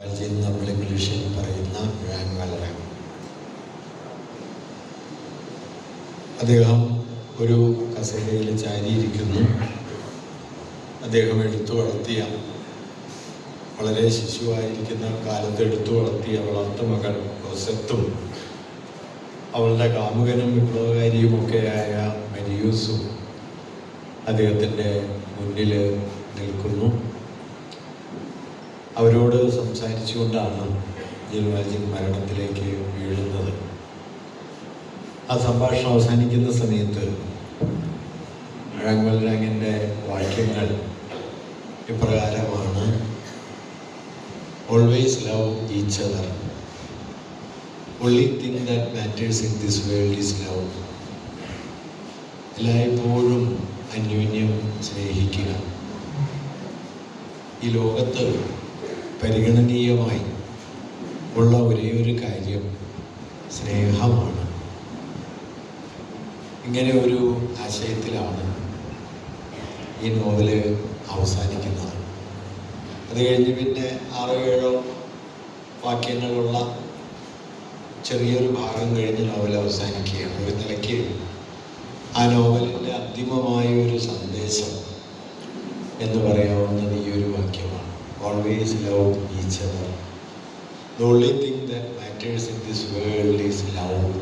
നമ്മൾ ഇംഗ്ലീഷിൽ പറയുന്ന അദ്ദേഹം ഒരു കസേരയിൽ ചാരിയിരിക്കുന്നു. അദ്ദേഹം എടുത്തു വളർത്തിയ വളരെ ശിശുവായിരിക്കുന്ന കാലത്ത് എടുത്തു വളർത്തിയ വളർത്തു മകൾ റൊസത്തും അവളുടെ കാമുകനും വിപ്ലവകാരിയുമൊക്കെയായ മരിയൂസും അദ്ദേഹത്തിന്റെ മുന്നിൽ നിൽക്കുന്നു. അവരോട് സംസാരിച്ചുകൊണ്ടാണ് ജിൽവാജിൻ മരണത്തിലേക്ക് വീഴുന്നത്. ആ സംഭാഷണം അവസാനിക്കുന്ന സമയത്ത് റാങ്ങിന്റെ വാക്യങ്ങൾ ഇപ്രകാരമാണ്. Always love each other only thing that matters in this world is love എല്ലായ്പ്പോഴും അന്യോന്യം സ്നേഹിക്കുക. ഈ ലോകത്ത് പരിഗണനീയമായി ഉള്ള ഒരേ ഒരു കാര്യം സ്നേഹമാണ്. ഇങ്ങനെ ഒരു ആശയത്തിലാണ് ഈ നോവൽ അവസാനിക്കുന്നത്. അത് കഴിഞ്ഞ് പിന്നെ ആറോ ഏഴോ വാക്യങ്ങളുള്ള ചെറിയൊരു ഭാഗം കഴിഞ്ഞ് നോവൽ അവസാനിക്കുകയാണ്. ഒരു നിലയ്ക്ക് ആ നോവലിന്റെ അന്തിമമായ ഒരു സന്ദേശം എന്ന് പറയാവുന്നത് always love each other. The only thing that matters in this world is love.